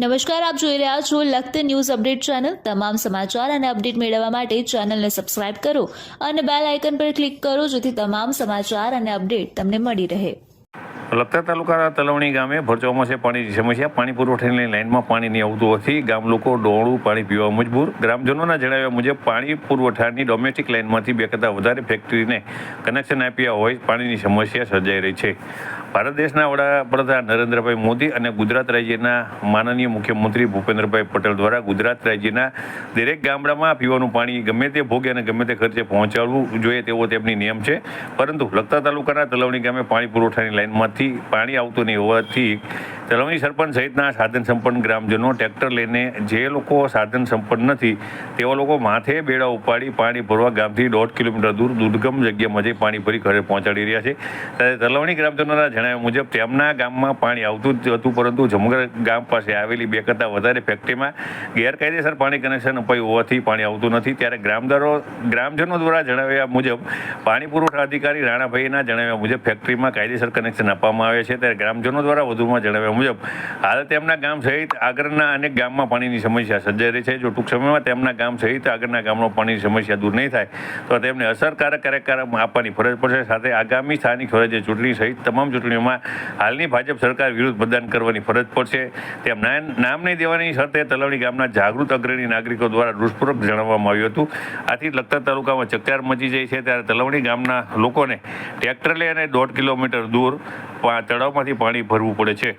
નમસ્કાર, આપ જોઈ રહ્યા છો લખત ન્યૂઝ અપડેટ ચેનલ. તમામ સમાચાર અને અપડેટ મેળવવા માટે ચેનલને સબસ્ક્રાઇબ કરો અને બેલ આઇકન પર ક્લિક કરો જેથી તમામ સમાચાર અને અપડેટ તમને મળી રહે. લખતર તાલુકાના તલવણી ગામે ભરચોમાં પાણીની સમસ્યા પાણી પુરવઠાની લાઇનમાં પાણી નહીં આવતું હોવાથી ગામ લોકો ડોળું પાણી પીવા મજબૂર. ગ્રામજનોના જણાવ્યા મુજબ, પાણી પુરવઠાની ડોમેસ્ટિક લાઇનમાંથી બે કરતાં વધારે ફેક્ટરીને કનેક્શન આપ્યા હોય પાણીની સમસ્યા સર્જાઈ રહી છે. ભારત દેશના વડાપ્રધાન નરેન્દ્રભાઈ મોદી અને ગુજરાત રાજ્યના માનનીય મુખ્યમંત્રી ભૂપેન્દ્રભાઈ પટેલ દ્વારા ગુજરાત રાજ્યના દરેક ગામડામાં પીવાનું પાણી ગમે તે ભોગે અને ગમે તે ખર્ચે પહોંચાડવું જોઈએ તેવો તેમની નિયમ છે. પરંતુ લખતા તાલુકાના તલવણી ગામે પાણી પુરવઠાની લાઇનમાંથી પાણી આવતું નહીં હોવાથી તલવણી સરપંચ સહિતના સાધન સંપન્ન ગ્રામજનો ટ્રેક્ટર લઈને જે લોકો સાધન સંપન્ન નથી તેવા લોકો માથે બેડા ઉપાડી પાણી ભરવા ગામથી દોઢ કિલોમીટર દૂર દુર્ગમ જગ્યામાં જઈ પાણી ભરી ઘરે પહોંચાડી રહ્યા છે. ત્યારે તલવણી ગ્રામજનોના જણાવ્યા મુજબ તેમના ગામમાં પાણી આવતું જ હતું, પરંતુ જમગર ગામ પાસે આવેલી બે કરતાં વધારે ફેક્ટરીમાં ગેરકાયદેસર પાણી કનેક્શન અપાયું હોવાથી પાણી આવતું નથી. ત્યારે ગ્રામદારો, ગ્રામજનો દ્વારા જણાવ્યા મુજબ, પાણી પુરવઠા અધિકારી રાણાભાઈના જણાવ્યા મુજબ ફેક્ટરીમાં કાયદેસર કનેક્શન આપવામાં આવે છે. ત્યારે ગ્રામજનો દ્વારા વધુમાં જણાવ્યા મુજબ, હાલ તેમના ગામ સહિત આગળના અનેક ગામમાં પાણીની સમસ્યા સર્જાઈ રહી છે. જો ટૂંક સમયમાં તેમના ગામ સહિત આગળના ગામમાં પાણીની સમસ્યા દૂર નહીં થાય, તો તેમને અસરકારક કાર્યક્રમ આપવાની ફરજ પડશે. સાથે આગામી સ્થાનિક સ્વરાજ્ય ચૂંટણી સહિત તમામ ચૂંટણીઓમાં હાલની ભાજપ સરકાર વિરુદ્ધ મતદાન કરવાની ફરજ પડશે. તેમ નામ નહીં દેવાની શરતે તલવણી ગામના જાગૃત અગ્રણી નાગરિકો દ્વારા દુષ્પૂર્વક જણાવવામાં આવ્યું હતું. આથી લખતર તાલુકામાં ચક્કાર મચી જાય છે ત્યારે તલવણી ગામના લોકોને ટ્રેક્ટર લઈ અને દોઢ કિલોમીટર દૂર તળાવમાંથી પાણી ભરવું પડે છે.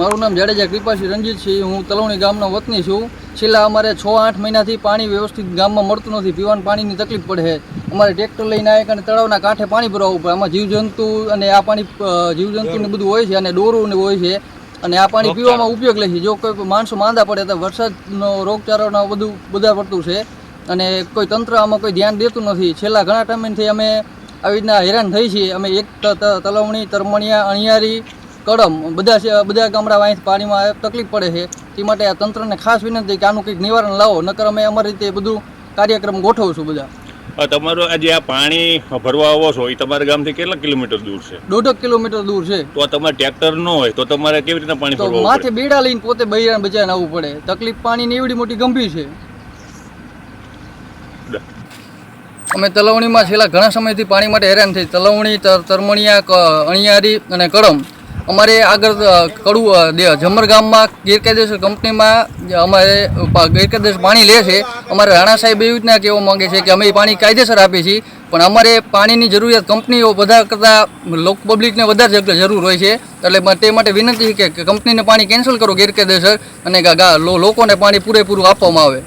મારું નામ જાડેજા કૃપાશ્રી રંજીત છે. હું તલવણી ગામનો વતની છું. છેલ્લા અમારે છ આઠ મહિનાથી પાણી વ્યવસ્થિત ગામમાં મળતું નથી. પીવાનું પાણીની તકલીફ પડે છે. અમારે ટ્રેક્ટર લઈને આવે અને તળાવના કાંઠે પાણી ભરાવવું પડે આમાં જીવજંતુ અને આ પાણી જીવજંતુને બધું હોય છે અને ને હોય છે. અને આ પાણી પીવામાં ઉપયોગ લે છે. જો કોઈ માણસો માંદા પડે તો વરસાદનો રોગચાળાનો બધું બધા પડતું છે. અને કોઈ તંત્ર આમાં કોઈ ધ્યાન દેતું નથી. છેલ્લા ઘણા ટાઈમથી અમે આવી રીતના હેરાન થઈ છીએ. અમે એક તલવણી તરમણિયા અણિયારી કડમ બધા બધા ગામડા અહીં પાણીમાં તકલીફ પડે છે. તે માટે આ તંત્રને ખાસ વિનંતી કે આનું કંઈક નિવારણ લાવો. નકર અમે અમારી રીતે બધું કાર્યક્રમ ગોઠવશું બધા. આ તમારો આ જે આ પાણી ભરવા આવો છો એ તમારા ગામથી કેટલા કિલોમીટર દૂર છે? દોઢક કિલોમીટર દૂર છે. તો તમારે ટ્રેક્ટર ન હોય તો તમારે કેવી રીતના પાણી ભરવું માથે બેડા લઈને પોતે બૈરાને બચાવીને આવવું પડે. તકલીફ પાણીની એવડી મોટી ગંભીર છે. અમે તલવણીમાં છેલ્લા ઘણા સમયથી પાણી માટે હેરાન થઈ. તલવણી તર- તરમણિયા અણિયારી અને કડમ. અમારે આગળ કડું જમર ગામમાં ગેરકાયદેસર કંપનીમાં અમારે ગેરકાયદેસર પાણી લે છે. અમારે રાણા સાહેબ એવી રીતના કહેવા માંગે છે કે અમે પાણી કાયદેસર આપીએ છીએ, પણ અમારે પાણીની જરૂરિયાત કંપનીઓ બધા કરતાં લોક પબ્લિકને વધારે જરૂર હોય છે. એટલે તે માટે વિનંતી છે કે કંપનીને પાણી કેન્સલ કરો ગેરકાયદેસર અને લોકોને પાણી પૂરેપૂરું આપવામાં આવે.